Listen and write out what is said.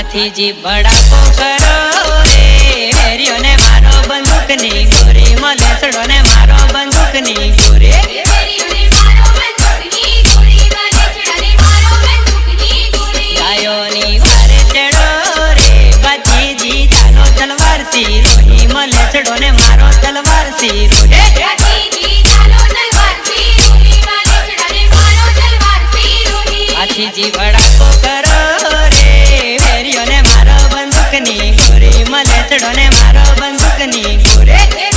હાથીજી બડાકો કરો રે વેરીઓને મારો બંદૂકની ગોરી મલેસડો ને મારો ગોરી મારો બંદૂકની ગોળી ગાયોની વારે ચડો રે બાજીજી ચાલો તલવાર સી રોહી મલેસડો ને મારો તલવાર સી રોહે તલવારથી ગોરી મલચડો ને મારો બંદૂકની ગોરે.